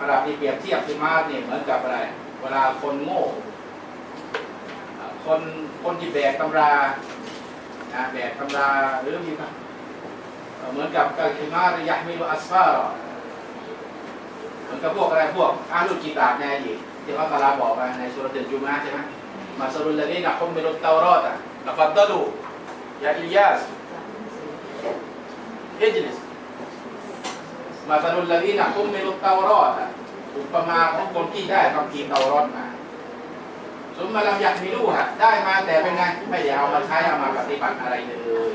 อาหรับที่เปรียบเทียบฮิมาสเนี่ยเหมือนกับอะไร เวลาคนโง่ คนคนที่แบกตำรานะแบกตำราหรือมีเอ่อเหมือนกับกัลฮิมาสยะมิลอัสฟาร์เหมือนกับพวกอะไรพวกอาลุกิตาบในอดีตที่อัลลอฮฺตะอาลาบอกมาในสุรษะจุมาใช่ไหมมาสรุลลดีนะฮุมมิลุตเตารอตะละฟัดดลูยาอิล มาสนุลลีนะคุ้มเมลุเตารอดอุปมาของคนที่ได้คำพีเตารอดมาสมมาลำอยากมีลูกฮะได้มาแต่เป็นไงไม่ได้เอามาใช้เอามาปฏิบัติอะไรเลย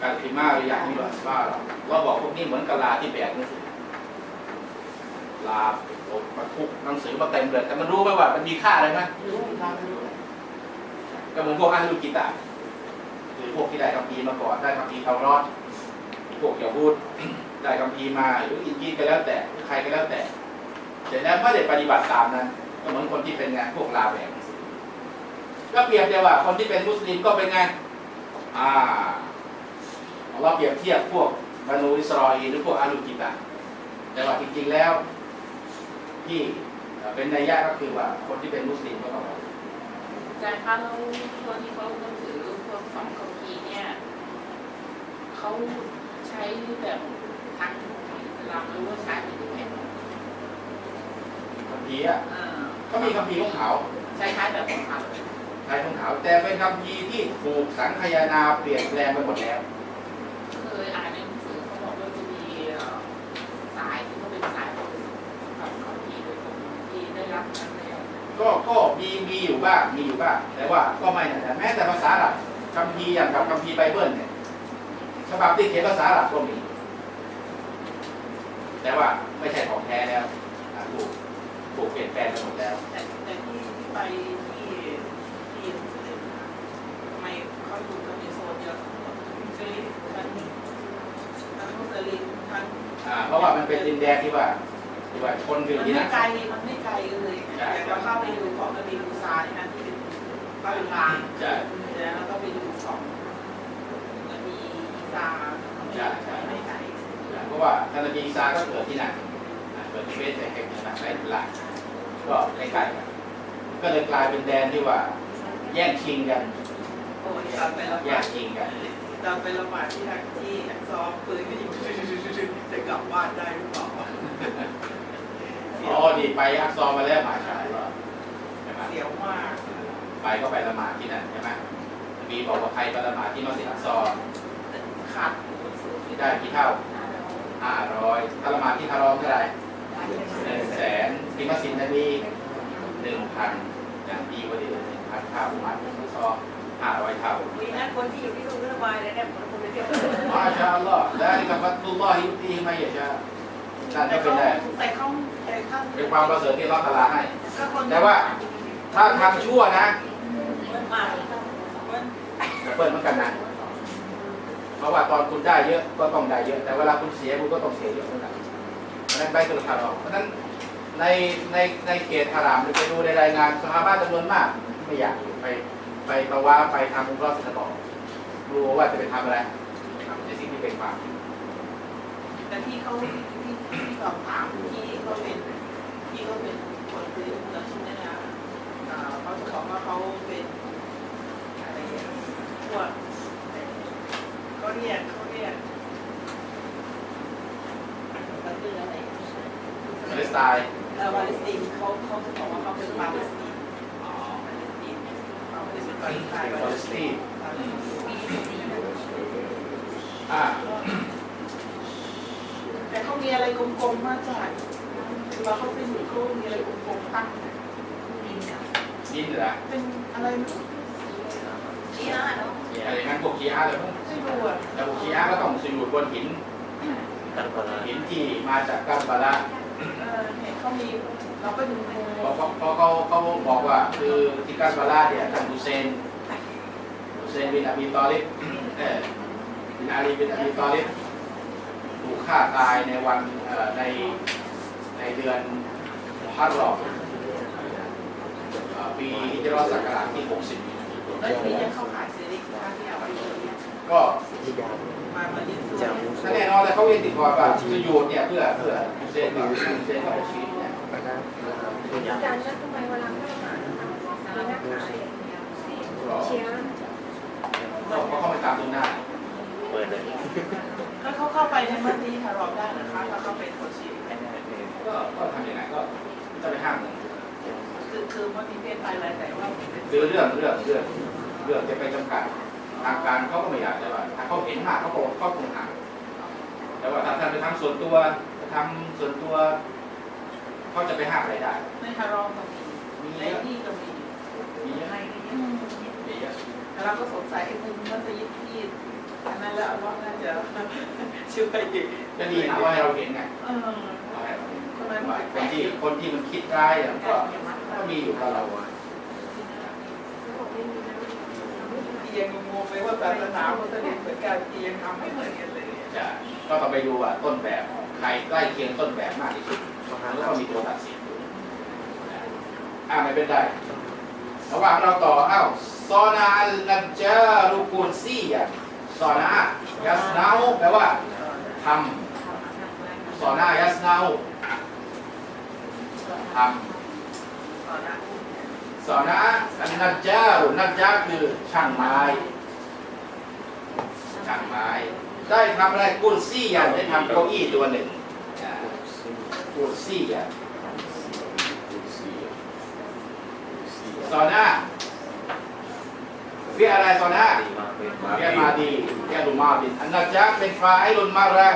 การพิมาหรืออยากมีหรือสปาเราเราบอกพวกนี้เหมือนกะลาที่แบกหนังสือลาตกมาทุกหนังสือมาเต็มเลยแต่มันรู้ไหมว่ามันมีค่าอะไรไหมก็เหมือนพวกอาลูกิตาหรือพวกที่ได้คำพีมาก่อนได้คำพีเตารอด พวกยาพูดได้คำพีมาหรืออินจีก็แล้วแต่ใครก็แล้วแต่เสร็จแล้วไม่ได้ปฏิบัติตามนั้นก็เหมือนคนที่เป็นไงพวกลาแบกก็เปรียบเทียบว่าคนที่เป็นมุสลิมก็เป็นไงอ่าเราเปรียบเทียบพวกบรรนูอิสราเอลหรือพวกอาลูกิตะแต่ว่าจริงๆแล้ว ที่เป็นนัยยะก็คือว่าคนที่เป็นมุสลิมก็ต้องอาจารย์คะแล้วตัวที่เขาหนังสือพวกสองคัมภีร์เนี่ยเขา ใช้แบบทางอิสลามหรือว่าใช้เป็นแบบคำพีร์อะเอ่อก็มีคำพีร์ของเขาใช้ใช้แบบของเขาชายทองขาวแต่เป็นคำพีร์ที่ถูกสังคายนาเปลี่ยนแปลงไปหมดแล้วเคยอ่านในหนังสือเขาบอกว่าจะมีเอ่อสายที่เขาเป็นสายของกับคัมภีร์โดยตรงที่ได้รับการเรียนก็ก็มีมีอยู่บ้างมีอยู่บ้างแต่ว่าก็ไม่นะแม้แต่ภาษาอาหรับคำพีร์อย่างกับคำพีร์ไบเบิลเนี่ย ฉบับที่เขียนภาษาอาหรับก็มี แต่ว่าไม่ใช่ของแท้แล้วอ่าถูกถูกเปลี่ยนแปลงไปหมดแล้ว แต่แต่ที่ที่ไปที่ที่มุสลิมนะทำไมเขาอยู่กันในโซนเดียวทั้งหมดคือทั้งทั้งมุสลิมทั้งอ่าเพราะว่ามันเป็นดินแดนที่ว่าที่ว่าชนกันอมันยู่ที่ไม่นั่นไกลมันไม่ไกลเลยแต่เราเข้าไปดูของนบีมูซาเนี่ยนะที่เป็นบ้านกลางใช่แล้วก็ไปดูของนบี อีสาไม่ไกลเพราะว่าท่านนบีอีสาก็เกิดที่นั่นอ่าเกิดที่เบสแต่แห่งนั้นใส่หลักก็ใกล้ๆกันก็เลยกลายเป็นแดนที่ว่า แย่งชิงกันโอ้ยตอนไปละหแย่มาดงชิงกันตอนไปละหมาดที่ทักที่ซ้อมปืนก็ยิงจะกลับบ้านได้หรือเปล่าอ๋อดีไปอักซอมาแล้วหมาชายก็ใช่ไหมเสียวมาก ไปก็ไปละหมาดที่นั่นใช่ไหมมีบอกว่าใครไปละหมาดที่มัสยิดอักซอ ขาดได้กี่เท่าห้าร้อยถ้าละหมาดที่ฮารอมเท่าไหร่หนึ่งแสนที่มัสยิดนบีหนึ่งพันอย่างดีกว่าดีหนึ่งพันเท่าละหมาดที่อักซอห้าร้อยเท่ามีนะคนที่อยู่ที่นู่นก็สบายเลยเนี่ยคนคนไปเที่ยวมาชาอัลลอฮ์และนี่กับฟัตุลลอฮิยุติฮิมายะชานั่นก็แต่เป็นเขาได้แต่เขาแต่เขาเป็นความประเสริฐที่อัลเลอฮ์ตะอาลาให้ก็คนแต่ว่าถ้าทำชั่วนะมันมากมันจะเปิดเหมือนกันนะ เพราะว่าตอนคุณได้เยอะก็ต้องได้เยอะ แต่เวลาคุณเสียคุณก็ต้องเสียเยอะเหมือนกันเพราะนั้นใบตุลฮารอมเพราะนั้นในในในเขตฮารามไปดูในรายงานสหาบ้านจำนวนมาก ไม่อยากอยู่ไปไปตะวาไปทำอุมเรอดสตอรู้ว่าจะไปทำอะไรทำในสิ่งที่เป็นความแต่ที่เขาที่ที่สอบถามที่เขาเป็นที่เขาเป็นคนคือเมืองชินนะอ่าเขาจะบอกว่าเขาเป็นอะไรพวก เขาเรียกเขาเรียกมันคืออะไรปาเลสไตน์เออปาเลสไตน์เขาเขาจะบอกว่าเขาเป็นปาเลสไตน์อ๋อปาเลสไตน์เขาไม่ได้เป็นปาเลสไตน์ปาเลสไตน์ปาเลสไตน์อ่าแต่เขามีอะไรกลมๆมากจ้ะเวลาเขาเป็นอยู่เขามีอะไรกลมๆตั้งดินเหรอเป็นอะไรไม่รู้ นี่นะเนาะอะไรงั้นพวกชีอาร์เลยพวกไม่รู้อะแต่พวกชีอาร์ก็ต้องสุญูดบนหินกันพลาหินที่มาจากกัมบาลาเออเห็นเขามีเราก็ดูเพราะเขาเขาเขาเขาบอกว่าคือที่กัมบาลาเนี่ยท่านฮุเซนฮุเซนบินอบีตอลิบเออบินอาลีบินอบีตอลิบถูกฆ่าตายในวันเอ่อในในเดือนมุฮัรรอมเอ่อปีฮิจรัสศักราชที่ 60 แล้วทีนี้เข้าขายเซริกนะที่เอาไปเลยเนี่ยก็ที่ยาวมามายึดตัวจากมุสถ้าแน่นอนแต่เขาเรียนติดก่อนว่าสุญูดเนี่ยเพื่อเพื่อเซนกับเซนกับชีสเนี่ยอาจารย์แล้วทำไมเวลาเข้ามามีหน้าขายเชียร์เราเข้าไปตามตรงหน้าเปิดเลยแล้วเขาเข้าไปในเมัสยิดฮารอมได้นะคะถ้าเขาเป็นคชีก็ก็ทำยังไงก็จะไปห้ามมัน คือคือมัสยิดเป็นไปแล้วแต่ว่าเป็นคือเรื่องเรื่องเรื่องเรื่องจะไปจำกัดทางการเขาก็ไม่อยากแต่ว่าถ้าเขาเห็นห้ามเขาก็เขาคงห้ามแต่ว่าถ้าท่านไปทำส่วนตัวทำส่วนตัวเขาจะไปห้ามอะไรได้ในฮารอมก็มีมีในเยอะที่ก็มีมีเยอะในที่มีเยอะแล้วเราก็สงสัยไอ้คุณมัสยิดที่อันนั้นแล้วอัลลอฮ์น่าจะช่วยอีกก็ดีนะว่าให้เราเห็นไงเออเอาให้เราเห็นทำไมว่าไม่คนที่คนที่มันคิดร้ายเนี่ยก็ ก็มีอยู่กับเราอะที่ยังงงๆเลยว่าศาสนามุสลิมเหมือนกันที่ยังทำไม่เหมือนกันเลยจะก็ต้องไปดูว่าต้นแบบใครใกล้เคียงต้นแบบมากที่สุดแล้วก็มีตัวตัดสินอยู่นะอ่าไม่เป็นไรระหว่างเราต่ออ้าวซอนาอัลนัจจารุกุลซียะซอนายัสนาแปลว่าทำซอนายัสนาทำตอนนั้น สอนะอันนัจจารุนัจจาคือช่างไม้ ช่างไม้ ได้ทำอะไรกุลซี่ยันได้ทำเก้าอี้ตัวหนึ่งอ่ากุลซี่ยันสอนะเรียกอะไรสอนะเรียกมาดีเรียกลุมาบินอันนัจจาเป็นฟาอิลุนมาระ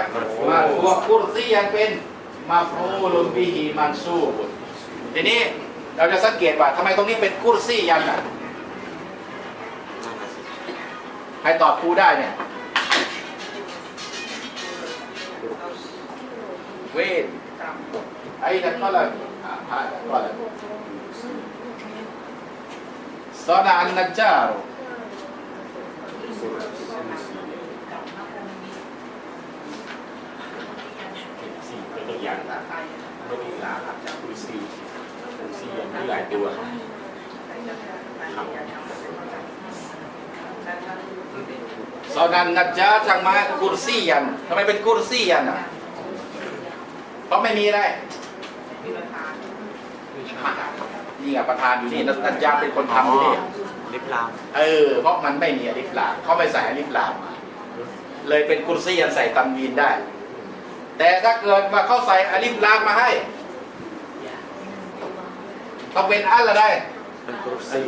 มาฟัวกุลซี่ยันเป็นมาฟูลุนบิฮิมันซูบุนทีนี้ เราจะสังเกตว่าทำไมตรงนี้เป็นกุลซี่ยันอะใครตอบครูได้เนี่ยเวทตามไอ้นั่นก็เลยอ่าผ่านก็เลยซอดาอันนัจจารุสี่เป็นตัวอย่างภาษาไทยไม่มีหลาครับจากคุยซี คุยซีอย่างที่หลายตัวแต่จะไม่อยากทำอะไรก็ได้แต่ถ้าเป็นซอดาอันนัจจาช่างไม้กุรซี่ยันทำไมเป็นกุรซี่ยันอะเพราะไม่มีอะไรมีปัญหานี่ไงประธานอยู่นี่นัจจาเป็นคนทำอยู่นี่ลิฟลามเออเพราะมันไม่มีอลิฟลามเขาไม่ใส่อลิฟลามมาเลยเป็นกุรซี่ยันใส่ตันวีนได้ แต่ถ้าเกิดว่าเขาใส่อลิฟลามมาให้ ต้องเป็นอัลอะไรเป็นกรุ๊ปซี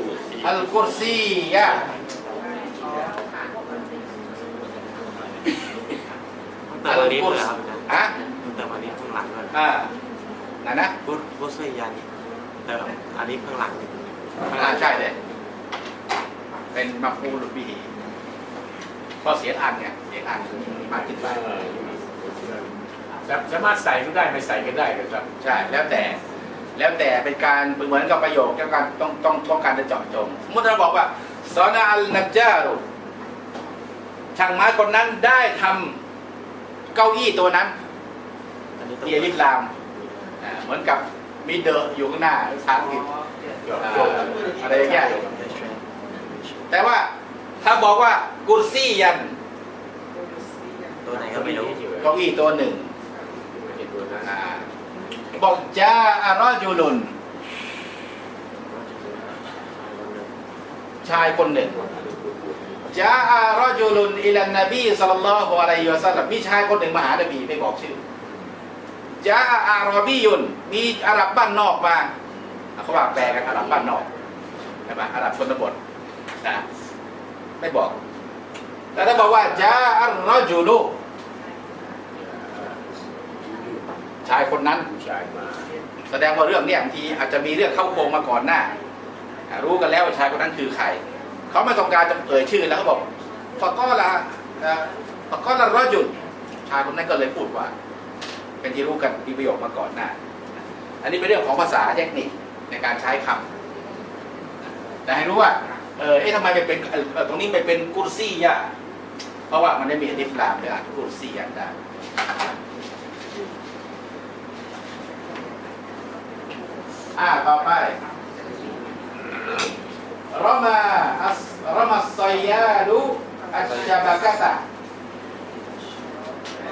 อัลกุรซียะแต่วันนี้เลยครับอาจารย์ฮะแต่วันนี้ข้างหลังด้วยอ่านั่นนะกรุ๊ปกรุ๊ปซียันแต่อันนี้ข้างหลังอ่าใช่เลยเป็นมาฟูลุบีฮีก็เสียงอันเนี่ยเสียงอันมีมากขึ้นไปสามารถใส่ก็ได้ไม่ใส่ก็ได้นะครับ ใช่แล้วแต่ แล้วแต่เป็นการเหมือนกับประโยคต้องการต้องต้องต้องการจะเจาะจงสมมติเราบอกว่าซอนาอัลนัจจารุช่างไม้คนนั้นได้ทำเก้าอี้ตัวนั้นอันนี้ต้องเอียริฟลามอ่าเหมือนกับมีเดอะอยู่ข้างหน้าภาษาอังกฤษอ่าอะไรอย่างเงี้ยแต่ว่าถ้าบอกว่ากุรซี่ยัน ตัวไหนก็ไม่รู้เก้าอี้ตัวหนึ่ง บอกจาอารอจูลุนชายคนหนึ่งจาอารอจูลุนอิลันนบีสัลลัลลอฮุอะลัยฮิวะซัลลัมมีชายคนหนึ่งมาหานบีไม่บอกชื่อจาอารอบียุนมีอาหรับบ้านนอกมาเขาว่าแปลกันอาหรับบ้านนอกใช่ไหมอาหรับชนบทนะไม่บอกแต่ถ้าบอกว่าจาอัลรอจูลุ ชายคนนั้นผู้ชายมาแสดงว่าเรื่องเนี้ยบางทีอาจจะมีเรื่องเข้าโครงมาก่อนหน้า รู้กันแล้วว่าชายคนนั้นคือใคร เขาไม่ต้องการจะเอ่ยชื่อแล้วเขาบอกฟะก้อละเอ่อฟะก้อละรอจุดชายคนนั้นก็เลยพูดว่า เป็นที่รู้กันมีประโยคมาก่อนหน้า อันนี้เป็นเรื่องของภาษาเทคนิคในการใช้คำแต่ให้รู้ว่า เออเอ๊ะทำไมไปเป็นตรงนี้ไปเป็นกุรซี่ยะเพราะว่ามันได้มีอลิฟลามเลยอ่านกุรซี่ยะได้ อ่าต่อไปรมาอัสรอมาไซยาดูอัชชาบากะตะ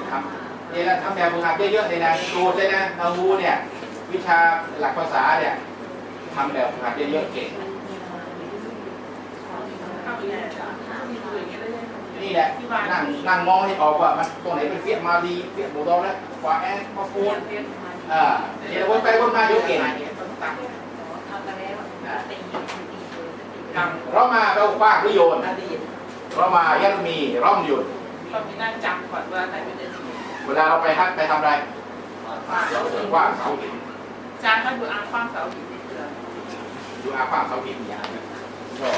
ทำเนี่ยนะทำแบบฝึกหัดเยอะๆเลยนะดูเลยนะนาวูเนี่ย วิชาหลักภาษาเนี่ยทำแบบฝึกหัดเยอะๆเก่งนี่แหละนั่งนั่งมองให้ออกว่ามันตรงไหนเป็นเฟียมาดีเฟียบูดอแล้วขวาแอนมาฟูนอ่าเดี๋ยววนไปวนมาเยอะเก่ง เรามาเราคว้างหรือโยนอดีตเรามายัดมีร่อมหยุดต้องมีนั่งจำก่อนเว่าไหนเป็นเดือเวลาเราไปฮักไปทำอะไรฝ่าเราเราเสืเอองว่าเสาหินจานก็ดูอาฟ้างเสาหินดูอาฟ้าเสาหินอย่างนี้ก็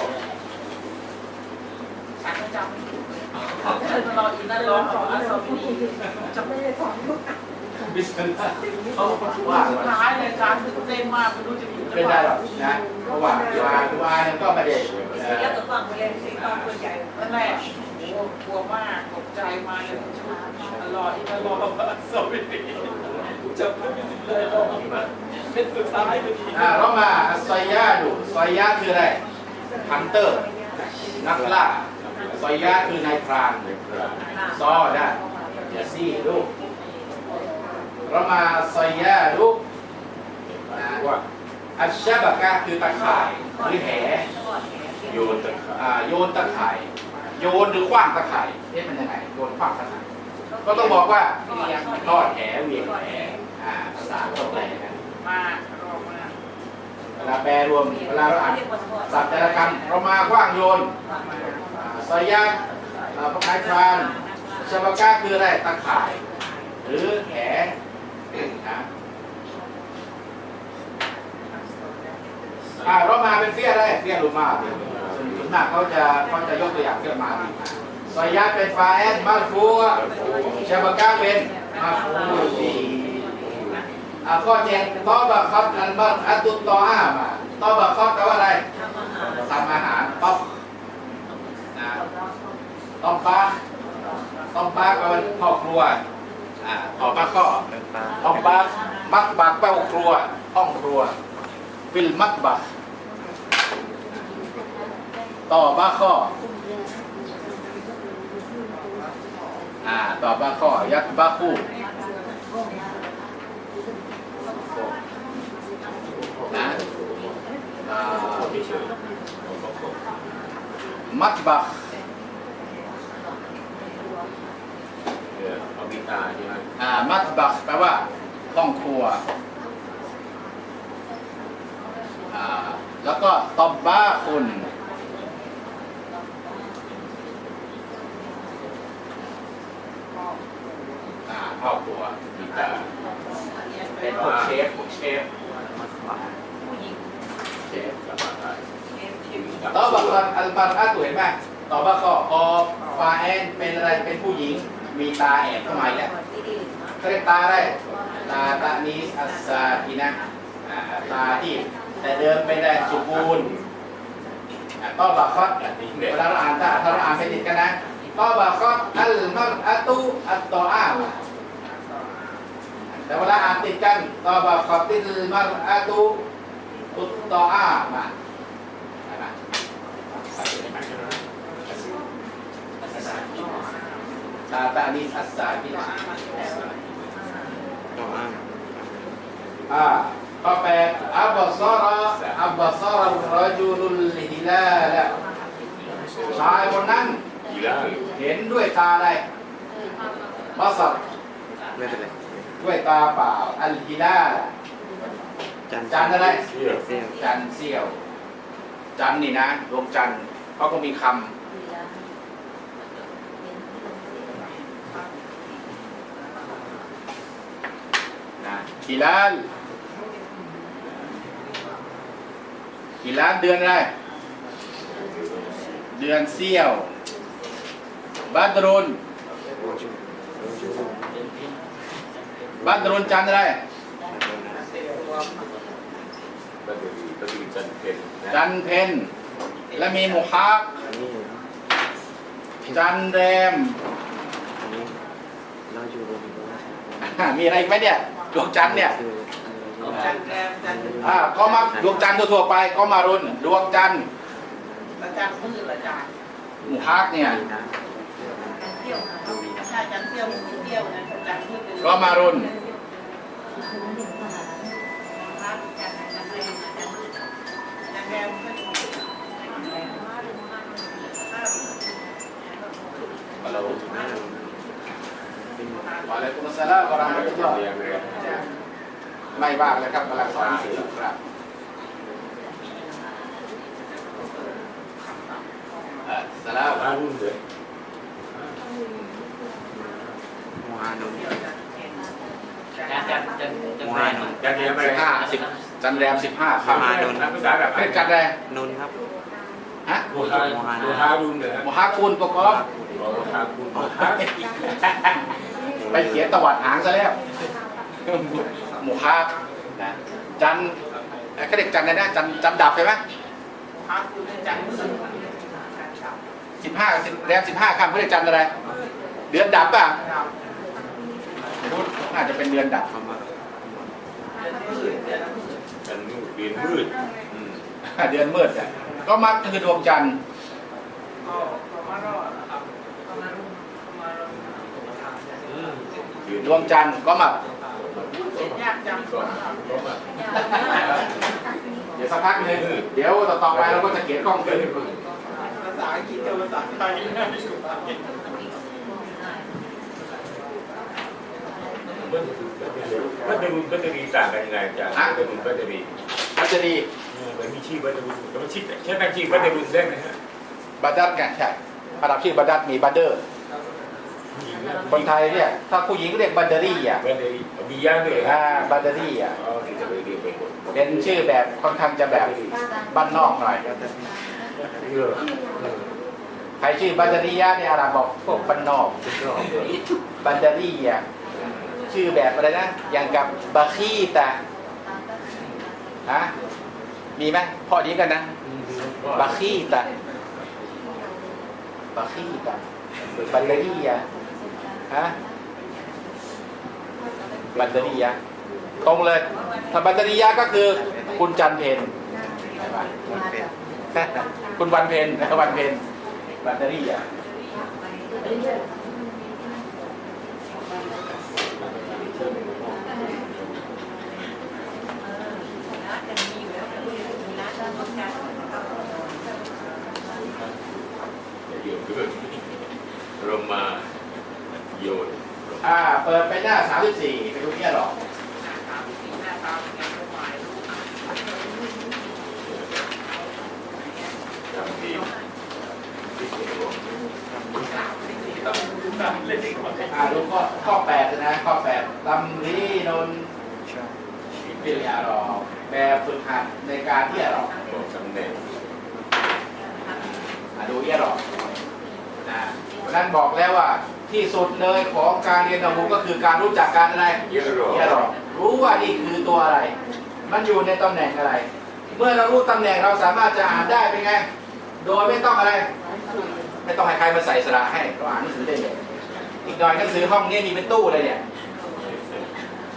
ฉันก็จำไม่ถูกเลยรออีนั่นร้องของอาสมินีจะไม่ได้สอนลูก บิสเนสเขาว่าสุดท้ายเลยจานเต้นมากไม่รู้จะมีไม่ได้หรอกนะเพราะว่าดูอาดูอาเนี่ยก็ไม่ได้เสีแล้วอตัวฟังไปเลยสีฟังตัวใหญ่นั่นแหละโอ้กลัวมากตกใจมาเลยรออีนั่นรออาสมินีจะไม่เลยรอมาเป็นสุดท้ายพอดีอ่าเรามาซอยยาดูซอยยาคืออะไรฮันเตอร์ นักล่าซอยยะคือนายพรานซอได้อย่าซี่ลูก รามาซอยยะลูกนะว่าอัชชะบะกะคือตะข่ายหรือแหโยนตะขาอ่าโยนตะข่าย โยนหรือขว้างตะข่ายเอ๊ะมันยังไงโยนขว้างตะข่าย ก็ต้องบอกว่าทอดแหเหวียงแหอ่าภาษาต้องแปลกันมากรอมากเวลาแปลรวมเวลาเราอ่านศัพท์แต่ละคำเรามาขว้างโยนอ่าซอยยะอ่าพวกนายพรานชาวกาคืออะไรตะข่าย หรือแห นะอ่าเรามาเป็นเฟี้ยอะไรเฟี้ยลูมาส่วนมากเขาจะเขาจะยกตัวอย่างเฟี้ยมาดีสอยยะเป็นฟาแอนมาฟูชาวกาเป็นมาฟูดีอ่าข้อเจ็ดตอบะคับอันบัตอัตุตตออามาตอบะคับแปลว่าอะไรทำอาหารทำอาหารต๊อบนะต๊อบปลาต๊อบปลาแปลว่าพ่อครัว อ่าต่อมาก็ต๊อบปลามักบักแปลว่าครัวห้องครัวฟิลมักบักต่อมาข้ออ่าต่อมาข้อยัดบาคู่นะอ่ามักบัก เนี่ยเอาบิตาใช่ไหมอ่ามัตบักแปลว่าห้องครัวอ่าแล้วก็ตอบบ้าคุณอ่าพ่อครัวบิตาเป็นพวกเชฟพวกเชฟผู้หญิงเชฟสบายเอ็มทีวีตอบบักอัลบันอาตุเห็นไหมตอบบ้าก็ออฟาแอนเป็นอะไรเป็นผู้หญิง มีตาแอบเข้ามาอีกแล้วที่ดีเขาเรียกตาอะไรตาตานีสอัสซาทีนะอ่าตาที่แต่เดิมเป็นอะไรสมบูรณ์อ่าต้อบาคอตอันนี้เวเนี่ยลาเราอ่านถ้าถ้าเราอ่านไปติดกันนะต้อบาคอตอัลมัรอะตุอัตตออาแต่เวลาอ่านติดกันต้อบาคอติลมัรอะตุอุตตออามาเห็นไหม ตาตานีสอัสซาทีนะอ่าข้อแปดอับบซาระอับบซาระรจุลุลฮิลาลชายคนนั้นเห็นด้วยตาอะไรบัสรไม่เป็นไรด้วยตาเปล่าอัลฮิลาลจันจันอะได้จันเสี้ยวจันนี่นะดวงจันทร์เขาก็มีคำ บิลาลบิลานเดือนอะไร เดือนเซี่ยว บัตรุน บัตรุนจันอะไรจันเพนและมีมุฮักจันเรมมีอะไรอีกไหมเนี่ย ดวงจันทร์เนี่ยคืออันจันี้นแรมจันอ่าก็มาดวงจันทร์ทั่วๆไปก็มารุนดวงจันทร์อาจารย์มืดอาจารย์มุฮักเนี่ยมีนะเที่ยวดูวีนะใช่อาจารย์เที่ยวเที่ยวนะอาจารย์ที่เป็นก็มารุนนางแรมก็จะมีเรา วะอะลัยกุมสสลามวะเราะห์มะตุลลอฮไม่ว่างเลยครับกำลังสอนหนังสือครับสลามมารุ่นเลยมูฮานุนจันจันจันจันมูฮานุนจันเรียนอะไรสิบห้าสิบจันแรมสิบห้าคมูฮานุนภาษาแบบเป็นจันแรมนุนครับฮะโมฮาโมฮารุ่นเลยฮาคุณประกอบโมฮาคุณ ไปเขียนตวัดหางซะแล้วหมูฮานะจันเอ่อเขาเรียกจันอะไรนะจันจันดับใช่ไหมพาคุณอาจารย์ที่สิบห้าแรมสิบห้าคำเขาเรียกจันอะไร เดือนดับป่ะเราไม่รู้น่าจะเป็นเดือนดับคำว่าจันมืดเรียนมืดอืมเดือนมืดอะก็มักคือดวงจันทร์ ก็ก็มารอดนะครับก็มารุ่งก็มารอด เรียน ดวงจันทร์ก็มักเสียยากจังก็นะครับก็มาเดี๋ยวสักพักหนึงเดี๋ยวต่อต่อไปเราก็จะเขียนกล้องขึ้นภาษาอังกฤษกับภาษาไทยบัตรรุ่นบัตรรีต่างกันยังไงจ๊ะบัตรรุ่นบัตรรีมันจะดีมันมีชื่อบัตรรุ่นแต่ว่าชื่อแค่ตั้งชื่อบัตรรุ่นได้ไหมฮะบัดดัดไงใช่ระดับชื่อบัดดัดมีบัดเดอร์ คนไทยเนี่ยถ้าผู้หญิงเรียกบัดเดอรี่อะบัตรรีมีย่างด้วยอ่าบัดเดอรี่อะ อ๋อที่จะไปเรียนไปหมดเป็นชื่อแบบค่อนข้างจะแบบบ้านนอกหน่อย เออใครชื่อบัดเดอรี่ยะเนี่ยอาหรับบอกพวกบ้านนอกบัดเดอรี่อะ ชื่อแบบอะไรนะ อย่างกับบาคีตะฮะมีไหมพอดีกันนะ บาคีตะ บาคีตะบัลเลรียะฮะบัลเลรียะตรงเลยถ้าบัลเลรียะก็คือคุณจันเพนใช่ปะคุณวันเพนวันเพนบัลเลรียะ โยนด้วยโรมาโยนอ่า เปิดไปหน้า 34ไปดูเนี่ยหรอหน้าตาเป็นไงก็หมายทำดีที่เขียนบอกอ่าดูข้อข้อ8เลยนะข้อ8ลำลีนนวิทยาหรอแบบฝึกหัดในการที่จะหรอบอกตำแหน่งอะดูเอียหรอกนะ เพราะฉะนั้นบอกแล้วว่าที่สุดเลยของการเรียนระบุก็คือการรู้จักการอะไรเยอะหรอเอียหรอกรู้ว่านี่คือตัวอะไร มันอยู่ในตำแหน่งอะไร เมื่อเรารู้ตำแหน่งเราสามารถจะอ่านได้เป็นไง โดยไม่ต้องอะไร ไม่ต้องให้ใครมาใส่สระให้เราอ่านหนังสือได้เลยอีกหน่อยหนังสือห้องนี้มีเป็นตู้เลยเนี่ย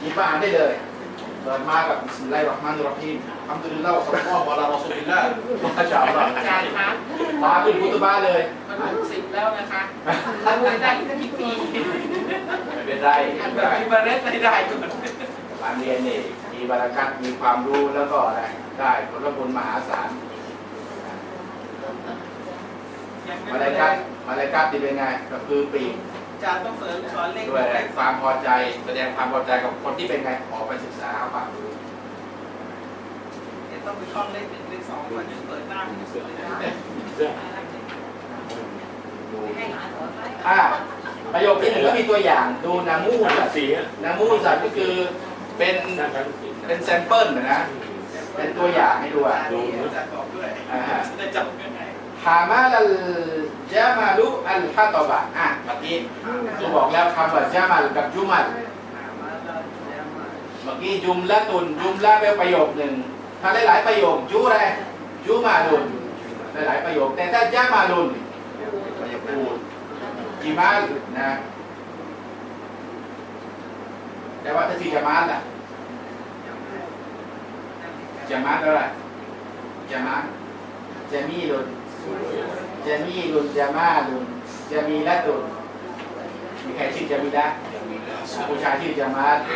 หยิบมาอ่านได้เลย เปิดมากับบิสมิลลาฮิรเราะห์มานิรเราะฮีมอัลฮัมดุลิลลาฮ์วะศ็อลลัลลอฮุอะลารอซูลิลลาฮ์มาชาอัลลอฮ์อาจารย์คะมาขึ้นคุตบาเลยมันหกสิบแล้วนะคะทำไม่ได้อีกกี่ปีไม่เป็นไรอันไม่แบบเป็นไรมีมาเรสไม่ได้ก่อนการเรียนนี่มีบารักัตมีความรู้แล้วก็อะไรได้ผลบุญมหาศาลมาลายกัตมาลายกัตที่เป็นไงก็คือปีก อาจารย์ต้องเสริมสอนเลขด้วยเลขความพอใจ แสดงความพอใจกับคนที่เป็นไงออกไปศึกษาหาความรู้ต้องไปท่องเลขหนึ่งเลขสองก่อนจะเปิดหน้ามันจะสวยนะอ่าประโยคที่หนึ่งก็มีตัวอย่างดูนามูสาสัมตสี่ฮะนามูสัตก็คือเป็นสามสี่เป็นแซมเปิลนะ เป็นตัวอย่างให้ดูอะดูอาจารย์บอกด้วยอ่าจะจำยังไง ฮามาลัลจามาลุอัลฮะตบะอะเมื่อกี้ครูบอกแล้วคำว่าจามัลกับจุมัลมาลเมื่อกี้จุมละตุนจุมละเป็นประโยคหนึ่งถ้าหลายๆประโยคจุอะไรจุมาลุนหลายๆประโยค แต่ถ้าจามาลุนปูจิมาลนะแต่ว่าถ้าที่จามาล่ะจามาอะไรจามาจามีลุน จามีลุนจามาลุนจามีละตุนมีใครชื่อจามิดะอ่าผู้ชายชื่อจามาดห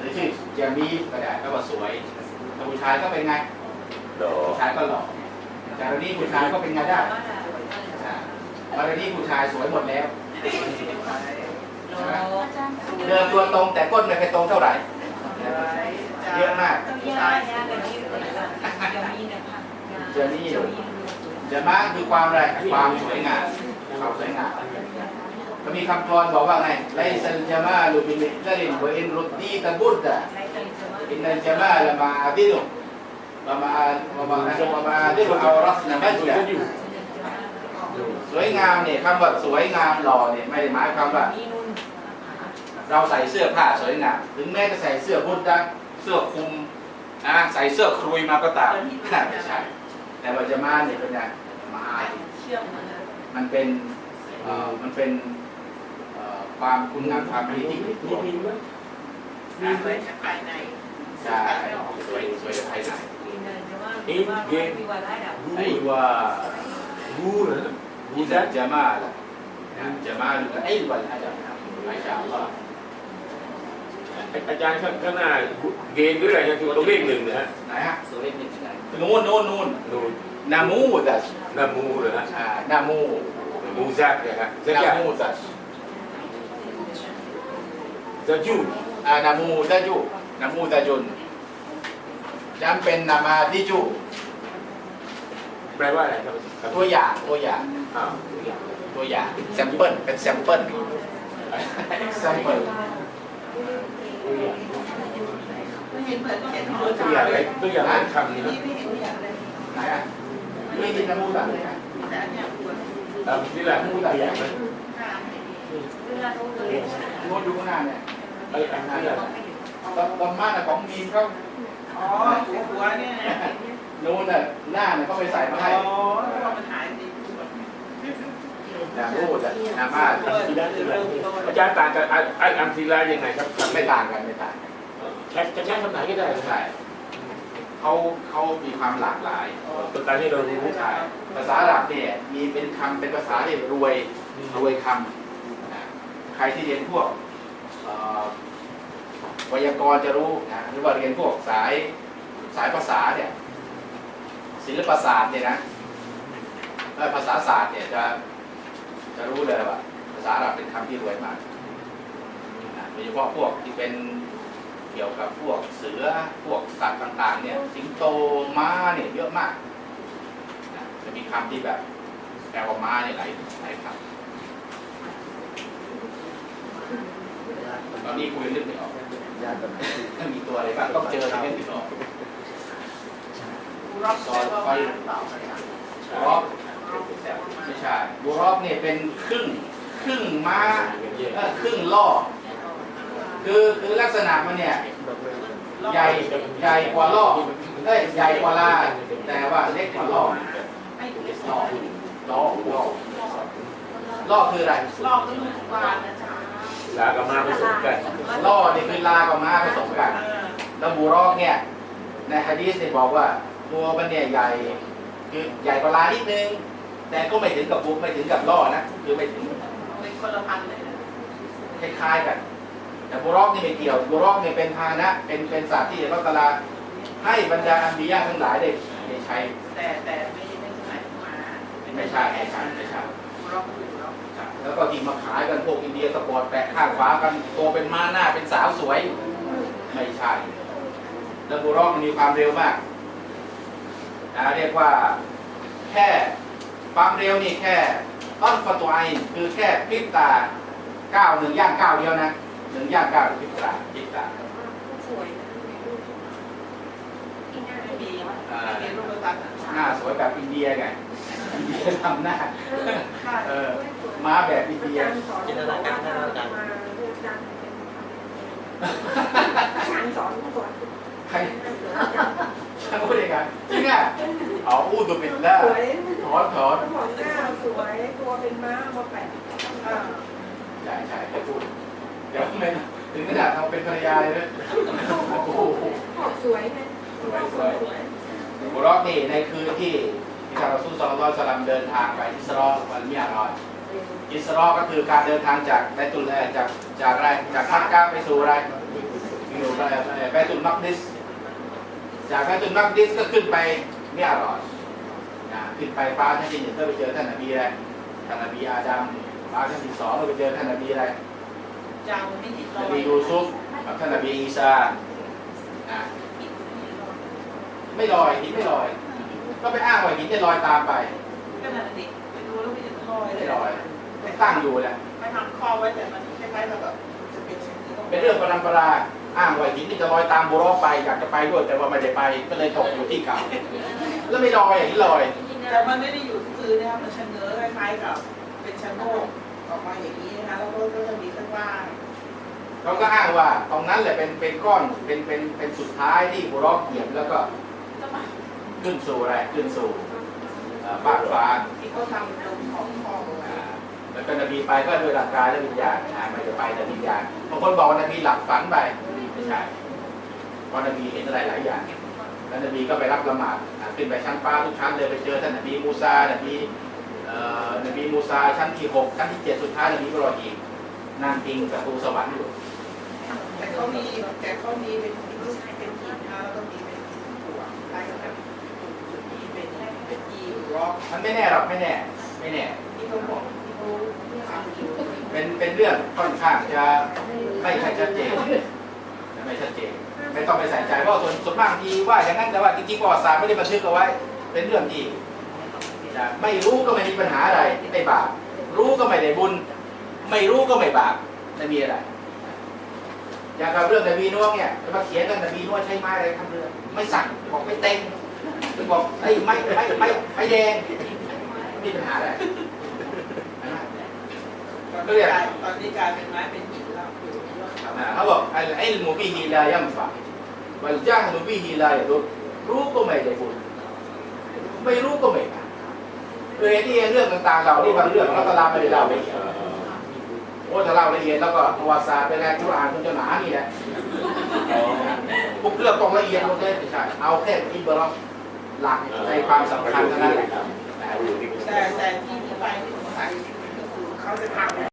รือชื่อจามีก็ได้ก็ว่าสวยถ้าผู้ชายก็เป็นไงดอผู้ชายก็หล่อแต่ตอนนี้ผู้ชายก็เป็นไงได้อ่าตอนนี้ผู้ชายสวยหมดแล้วเดินตัวตรงแต่ก้นไม่เคยตรงเท่าไหร่เยอะมากเจอนี่ เจอมาคือความอะไรความสวยงามความสวยงามก็มีคำกลอนบอกว่าไงไลซันจามาลูบิมิตรินวอินรุดดีตะบุดดะอินนันจามาละมาอาดิลุละมาละมาละมาอาดิลุเอารัสนะมัจดะสวยงามเนี่ยคำว่าสวยงามหล่อเนี่ยไม่ได้หมายความว่า เราใส่เสื้อผ้าสวยงาม ถึงแม้จะใส่เสื้อบุดดะเสื้อคลุมนะใส่เสื้อครุยมาก็ตามไม่ใช่แต่ว่าจะมาเนี่ยเป็นไง มาเชื่อมมันนะมันเป็นเอ่อมันเป็นเอ่อความคุณงามความดีที่ติดตัวการไว้จากภายในใช่สวยสวยจากภายในไอ้ว่าบูเหรอบูซัจะมาละนะจะมาหรือไอ้วันอาจารย์มาชาอัลลอฮ์อาจารย์ข้างข้างหน้าเกณฑ์ด้วยอะไรนะคือตัวเลขหนึ่งนะฮะไหนฮะตัวเลขหนึ่งไหนนู่นนู่นนู่นนูนนามูดั สนามูเหรอฮะอ่านามูมูซักเนี่ยฮะซักนาอย่างมูดัสจะจูอ่านามูดาจุนามูดาจุนจำเป็นนามาดิจุแปลว่าอะไรครับครับตัวอย่างตัวอย่างอ้าวตัวอย่างแซมเปิลเป็นแซมเปิลแซมเปิลไม่เห็นเหมือนเห็นตัวอย่างอะไรตัวอย่างอะไรคำนี้นะนี่ไม่เห็นตัวอย่างเลยไหนอะ ไม่มีนามูดัสเลยนะแต่อันเนี้ยควรอ่านี่แหละตัวอย่างนะหน้าให้ดีโน้ตดูข้างหน้าเนี่ยไอ้อันนี้แหละตอนตอนมาน่ะของมีนก็อ๋อหัวหัวเนี่ยโน้นน่ะหน้าเนี่ยก็ไปใส่มาอ๋ให้อเพราะว่ามันหายดีนามูดัสนามาเริ่มเริ่มโตอาจารย์ต่างกับไอ้อันศิลายังไงครับ ไม่ต่างกันไม่ต่างกันใช้จะใช้คำไหนก็ได้ใช่ เขาเขามีความหลากหลายตัวการที่เรารู้ใช่ภาษาอาหรับเนี่ยมีเป็นคำเป็นภาษาที่รวยรวยคำนะใครที่เรียนพวกเอ่อไวยากรณ์จะรู้นะหรือว่าเรียนพวกสายสายภาษาเนี่ยศิลปศาสตร์เนี่ยนะเอ่อภาษาศาสตร์เนี่ยจะจะรู้เลยว่าภาษาอาหรับเป็นคำที่รวยมากนะโดยเฉพาะพวกที่เป็น เกี่ยวกับพวกเสือพวกสัตว์ต่างๆเนี่ยสิงโตม้าเนี่ยเยอะมากนะจะมีคำที่แบบแปลว่าม้าเนี่ยหลายหลายคำตอนนี้คุยนึกไม่ออกถ้ามีตัวอะไรบ้างต้องเจอในเรื่องที่ออกรับซอยว่าเปล่าบูรอบไม่ใช่บูรอบเนี่ยเป็นครึ่งครึ่งม้าครึ่งล่อ คือคือลักษณะมันเนี่ยใหญ่ใหญ่กว่าล่อเอ้ยใหญ่กว่าลาแต่ว่าเล็กกว่าล่อให้ดูล่อล่อล่อล่อคืออะไรลอกก็ลูกบานนะจ๊ะลากับมาผสมกันล่อนี่คือลากับม้าผสมกันแล้วบูรอกเนี่ยในฮะดีษเนี่ยบอกว่าตัวมันเนี่ยใหญ่คือใหญ่กว่าลานิดนึง แต่ก็ไม่ถึงกับบุกไม่ถึงกับล่อนะคือไม่ถึงเป็นคนละพันเลยนะคล้ายๆกัน แต่บูรอกนี่ไม่เกี่ยวบูรอกนี่เป็นพาหนะ เป็นเป็นสัตว์ที่อัลเลาะห์ตะอาลาให้บรรดาอันบิยะห์ทั้งหลายได้ได้ใช้ แต่แต่ไม่ไม่ใช่หมาไม่ใช่ไม่ใช่ไม่ใช่ล็อกอยู่ล็อกแล้วก็ที่มาขายกันพวกอินเดียสปอร์ตแปะข้างฟ้ากันตัวเป็นม้าหน้าเป็นสาวสวย ไม่ใช่ แล้วบูรอกมันมีความเร็วมากนะเรียกว่าแค่ความเร็วนี่แค่ต้นฟตัวไอคือแค่พริบตาก้าวหนึ่งย่างก้าวเดียวนะ หนึ่งย่างก้าวพริบตาพริบตาสวยนะกินอาหารไม่ดีมีวะไม่มีรูปตัดหน้าสวยแบบอินเดียไงอินเดียทำหน้าค่ะเออม้าแบบอินเดียจินตนาการจินตนาการมาเลือกจ้างอาจารย์สอนสอนใครท่านพูดยังไงจริงอะเอาอู้ตัวเป็นแล้วสวยถอนถอนสมองหน้าสวยตัวเป็นม้ามาแปะอ่าใช่ใช่ให้พูด เดี๋ยวไม่ถึงขนาดเราเป็นภรรยาเลยนะโอ้โหออกสวยไงสวยสวยบุรอกนี่ในคืนที่ที่ทางรอซูลสอลลอฮุอะลัยฮิวะซัลลัมเดินทางไปอิสรอวันมิอาราจอิสรอก็คือการเดินทางจากไบตุลเอ่อจากจากอะไรจากมักกะไปสู่อะไรอยู่ไปไบตุลมักดิส จากไบตุลมักดิสก็ขึ้นไปเมียรอดนะขึ้นไปฟ้าชั้นที่หนึ่งก็ไปเจอท่านนบีอะไรท่านนบีอาดัมฟ้าชั้นที่สองก็ไปเจอท่านนบีอะไร จางมันไม่ติดรนอยบียูซุฟกับท่านนบีอีสานะไม่ลอยหินไม่ลอย ก็ไปอ้างว่าหินจะลอยตามไปก็นั่นเด็กไปดูแล้วไม่เห็นรอยเลไม่ยลอยไม่ตั้งอยู่แหละไปทำคอไว้แต่มันคล้ายๆแบบจะเป็นเช่นนี้เป็นเรื่องปรำปราอ้างว่าหินนี่จะลอยตามบุรอไปอยากจะไปด้วยแต่ว่าไม่ได้ไปก็เลยตกอยู่ที่เก่าแล้วไม่ลอยอย่างนี้ลอยแต่มันไม่ได้อยู่ที่พื้นนะครับมันชะเง้อคล้ายๆกับ เป็นชะโงกออกมาอย่างนี้นะคะแล้วก็จะมีข้างล่าง เขาก็อ้างว่าตรงนั้นแหละเป็นเป็นก้อนเป็นเป็นเป็นสุดท้ายที่บุรอเหยียบแล้วก็ขึ้นสู่อะไรขึ้นสู่เอ่อฟากฟ้าที่เขาทำตรงของคอเอาไว้อ่าแล้วก็นบีไปก็ด้วยหลักกายและวิญญาณอ่าไม่จะไปแต่วิญญาณบางคนบอกว่านบีหลับฝันไปไม่ใช่เพราะนบีเห็นอะไรหลายอย่างแล้วนบีก็ไปรับละหมาดอ่าขึ้นไปชั้นฟ้าทุกชั้นเลยไปเจอท่านนบีมูซานบีเอ่อนบีมูซาชั้นที่หกชั้นที่เจ็ดสุดท้ายนบีอิบรอฮีมนั่งพิงประตูสวรรค์อยู่ แต่เขามีแต่เขามีเป็นรูปเป็นหินนะแล้วก็มีเป็นหัวคล้ายกับแบบจุดที่เป็นเป็นยีร็อกมันไม่แน่หรอกไม่แน่ ไม่แน่ ที่เขาบอกที่เขาทำอยู่เป็นเป็นเรื่องค่อนข้างจะไม่ค่อยชัดเจนไม่ชัดเจนไม่ต้องไปใส่ใจเพราะส่วนส่วนมากทีว่าอย่างนั้นแต่ว่าจริงๆประวัติศาสตร์ไม่ได้บันทึกเอาไว้ เป็นเรื่องที่นะไม่รู้ก็ไม่มีปัญหาอะไรไม่บาปรู้ก็ไม่ได้บุญ ไม่รู้ก็ไม่บาปไม่มีอะไร อย่างกับเรื่องนบีนัวเนี่ยจะมาเขียนกันนบีนัวใช้ไม้อะไรทำเรือไม่สั่งบอกไม่เต็งหรือบอกไอ้ยไม่ไม่ไม่ไม่แดงไม่มีปัญหาอะไรตอนนี้กลายตอนนี้กลายเป็นไม้เป็นหินแล้วอ่าเขาบอกไอ้ไอ้หมูปีฮีลายัมฟะวันจ้างหมูปีฮีลาอย่ารู้รู้ก็ไม่ได้บุญไม่รู้ก็ไม่บาปเลยที่เรื่องต่างๆเราที่บางเรื่องเราก็ลาไม่ได้เล่าละเอียด โอ้ถ้าเล่าละเอียดแล้วก็ประวัติศาสตร์เป็นไงกุรอานคุณจะหนานี่แหละพวกเรื่องต้องละเอียดหมดเลยไม่ใช่เอาแค่อิบรอหลักในความสำคัญเท่านั้นแหละแต่แต่ที่ที่ไปที่ผมใส่ก็คือเขาจะทำ